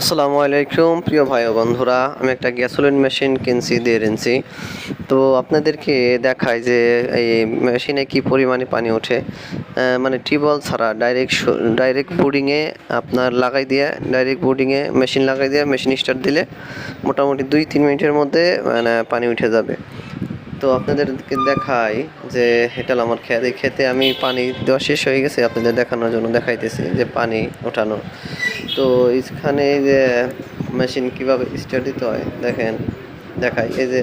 আসসালামু আলাইকুম, প্রিয় ভাই ও বন্ধুরা। আমি একটা গ্যাসোলিন মেশিন কিনছি দেড় ইঞ্চি তো আপনাদেরকে দেখায় যে এই মেশিনে কি পরিমাণে পানি ওঠে। মানে টিউবওয়েল ছাড়া ডাইরেক্ট ডাইরেক্ট বোর্ডিংয়ে আপনার লাগাই দিয়ে, ডাইরেক্ট বোর্ডিংয়ে মেশিন লাগাই দিয়ে, মেশিন স্টার্ট দিলে মোটামুটি দুই, তিন মিনিটের মধ্যে মানে পানি উঠে যাবে। তো আপনাদেরকে দেখাই যে এটা আমার খেতে খেতে আমি পানি দেওয়া শেষ হয়ে গেছে। আপনাদের দেখানোর জন্য দেখাইতেছি যে পানি ওঠানো। তো এখানে এই যে মেশিন কীভাবে স্টার্ট দিতে হয়, দেখেন, দেখাই। এই যে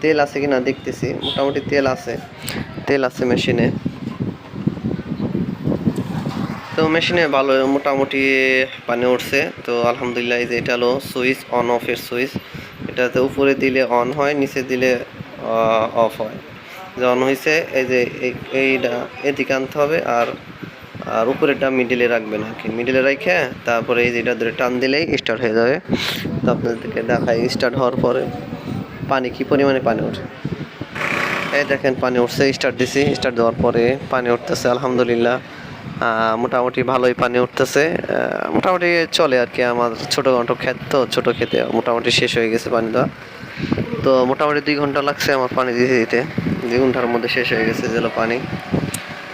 তেল আছে কিনা দেখতেছি, মোটামুটি তেল আছে তেল আছে মেশিনে তো মেশিনে ভালো মোটামুটি পানি উঠছে, তো আলহামদুলিল্লাহ এই যে এটা হলো সুইচ অন অফের সুইচ এটাতে উপরে দিলে অন হয়, নিচে দিলে অফ হয়। যে অন হয়েছে এই যে এই- এইটা এদিকে আনতে হবে আর আর উপরেরটা মিডিলে রাখবেন আর কি। মিডিলে রেখে তারপরে এই যেটা ধরে টান দিলেই স্টার্ট হয়ে যাবে। তো আপনাদেরকে দেখাই স্টার্ট হওয়ার পরে পানি কি পরিমাণে পানি ওঠে? এই দেখেন পানি উঠছে স্টার্ট দিছি। স্টার্ট দেওয়ার পরে পানি উঠতেছে, আলহামদুলিল্লাহ। মোটামুটি ভালোই পানি উঠতেছে। মোটামুটি চলে আর কি আমার ছোটো ঘণ্টা ক্ষেত তো, ছোটো খেতে মোটামুটি শেষ হয়ে গেছে পানি দেওয়া। তো মোটামুটি দুই ঘণ্টা লাগছে আমার পানি দিতে দিতে। দুই ঘণ্টার মধ্যে শেষ হয়ে গেছে যেন পানি।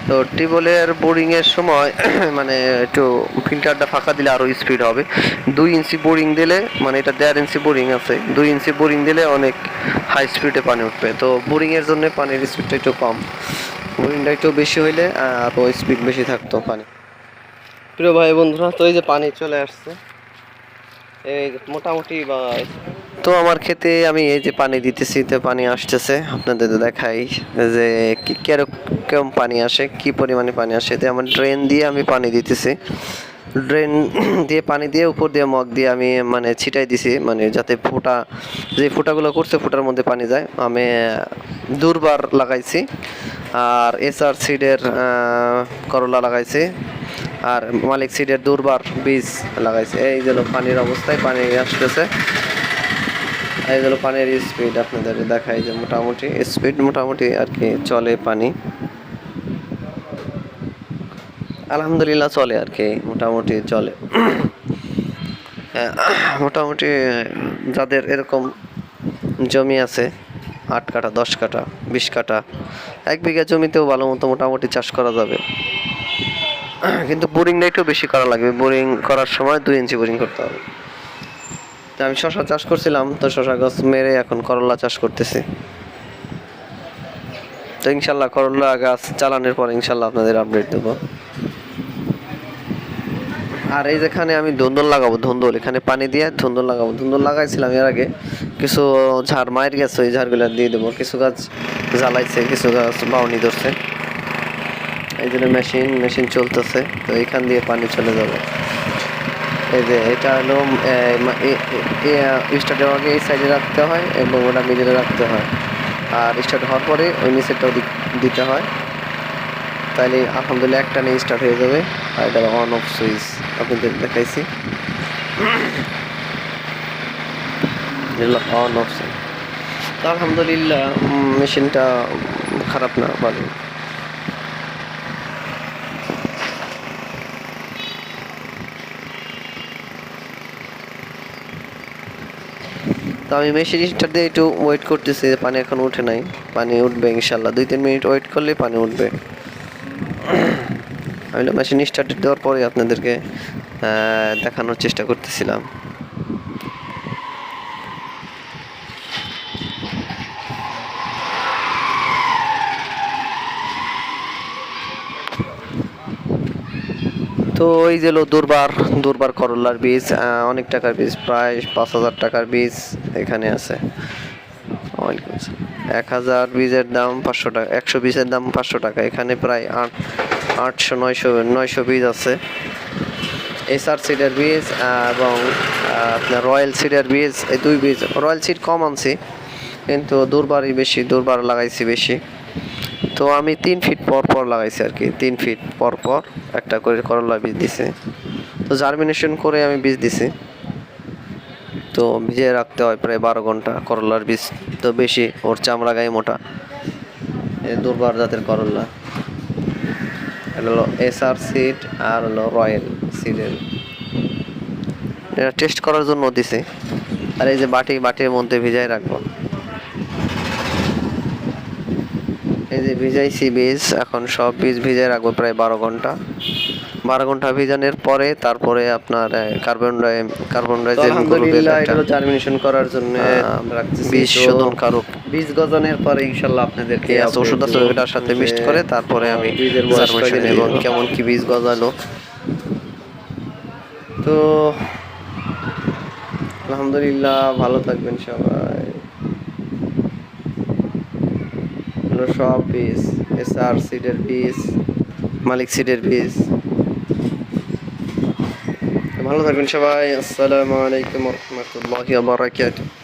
তো টিউবওয়েলের বোরিংয়ের সময় মানে একটু ফিল্টারটা ফাঁকা দিলে আরও স্পিড হবে। দুই ইঞ্চি বোরিং দিলে মানে এটা দেড় ইঞ্চি বোরিং আছে, দুই ইঞ্চি বোরিং দিলে অনেক হাই স্পিডে পানি উঠবে। তো বোরিংয়ের জন্য পানির স্পিডটা একটু কম। বোরিংটা একটু বেশি হইলে আরও স্পিড বেশি থাকতো পানি। প্রিয় ভাই বন্ধুরা তো এই যে পানি চলে আসছে, এই মোটামুটি বা তো আমার খেতে আমি এই যে পানি দিতেছি, তো পানি আসতেছে। আপনাদের দেখাই যে কীরকম পানি আসে, কি পরিমাণে পানি আসে। তো আমার ড্রেন দিয়ে আমি পানি দিতেছি। ড্রেন দিয়ে পানি দিয়ে উপর দিয়ে মগ দিয়ে আমি মানে ছিটাই দিছি মানে যাতে ফোঁটা যে ফোঁটাগুলো করছে, ফোঁটার মধ্যে পানি যায়। আমি দুর্বার লাগাইছি। আর এসআর সিডের করলা লাগাইছি। আর মালিক সিডের দুর্বার বীজ লাগাইছে। এই যেন পানির অবস্থায় পানি আসতেছে। এই যেন পানির স্পিড আপনাদের দেখাই যে মোটামুটি স্পিড মোটামুটি আর কি চলে পানি। আলহামদুলিল্লাহ চলে আর কি, মোটামুটি চলে। মোটামুটি যাদের এরকম জমি আছে, আট কাঠা, দশ কাঠা, বিশ কাঠা, এক বিঘা জমিতেও ভালো মতো মোটামুটি চাষ করা যাবে। কিন্তু বোরিংটা একটু বেশি করা লাগবে। বোরিং করার সময় দুই ইঞ্চি বোরিং করতে হবে। আমি শশা চাষ করছিলাম, তো শশা গাছ মেরে এখন করলা চাষ করতেছি। তো ইনশাল্লাহ করলা গাছ চালানোর পর ইনশাল্লাহ আপনাদের আপডেট দেবো। আর এই যেখানে আমি ধুন্দল লাগাবো, ধুন্দল, এখানে পানি দিয়ে ধুন্দল লাগাবো। ধুন্দল লাগাইছিলাম এর আগে, কিছু ঝাড় মায়ের গেছে, ওই ঝাড়গুলো দিয়ে দেবো। কিছু গাছ জ্বালাইছে, কিছু গাছ বাউনি ধরছে। এই জন্য মেশিন মেশিন চলতেছে, তো এখান দিয়ে পানি চলে যাবে। এই যে এটা হলো স্টার্টের আগে এই সাইডে রাখতে হয় এবং ওটা মিডিলে রাখতে হয়। আর স্টার্ট হওয়ার পরে ওই নিচেরটাও দিতে হয়। তাহলে আলহামদুলিল্লাহ একটা নিয়ে স্টার্ট হয়ে যাবে। আর এটা অন অফ সুইচ আপনাদের দেখাইছি। অন অফ সুইচ আলহামদুলিল্লাহ মেশিনটা খারাপ না, ভালো। তো আমি মেশিন স্টার্ট দিয়ে একটু ওয়েট করতেছি, পানি এখন উঠে নাই। পানি উঠবে ইনশাল্লাহ দুই, তিন মিনিট ওয়েট করলে পানি উঠবে। আমি মেশিন স্টার্ট দেওয়ার পরে আপনাদেরকে দেখানোর চেষ্টা করতেছিলাম। তো ওই যে দুর্বার দুর্বার করলার বীজ অনেক টাকার বীজ, প্রায় পাঁচ হাজার টাকার বীজ এখানে আছে। এক হাজার বীজের দাম পাঁচশো টাকা, একশো বীজের দাম পাঁচশো টাকা। এখানে প্রায় আট, আটশো, নয়শো নয়শো বীজ আছে। এসআর সিডের বীজ এবং আপনার রয়্যাল সিডের বীজ, এই দুই বীজ, রয়্যাল সিড কম আনছি, কিন্তু দুর্বারই বেশি, দুর্বার লাগাইছি বেশি। তো আমি তিন ফিট পর পর লাগাইছি আর কি, তিন ফিট পর পর একটা করে করলা বীজ দিছি। তো জার্মিনেশন করে আমি বীজ দিছি। তো ভিজিয়ে রাখতে হয় প্রায় বারো ঘণ্টা করলার বীজ, তো বেশি ওর চামড়া গায়ে মোটা। দুর্বার জাতের করলা। এটা হলো এসআর সিড আর হলো রয়্যাল সিডের এটা টেস্ট করার জন্য দিছে। আর এই যে বাটি, বাটির মধ্যে ভিজাই রাখব। এই যে ভিজাইছি বীজ এখন সব বীজ ভিজাই রাখব প্রায় বারো ঘণ্টা। বারো ঘণ্টা ভিজানোর পরে তারপরে আপনার carbon di carbon di germination করার জন্য বীজ শোধন কারক। বীজ গজানোর পরে ইনশাল্লাহ আপনাদেরকে ওষুধ আছে ওইটার সাথে মিক্সড করে তারপরে আমি জার্মিনেশন এবং কেমন কি বীজ গজালো। তো আলহামদুলিল্লাহ ভালো থাকবেন সবাই। এগুলো সব পিস এসআর সিটের পিস মালিক সিটের পিস ভালো থাকবেন সবাই, আসসালামু আলাইকুম রহমতুল্লাহ বারাকাতুহ।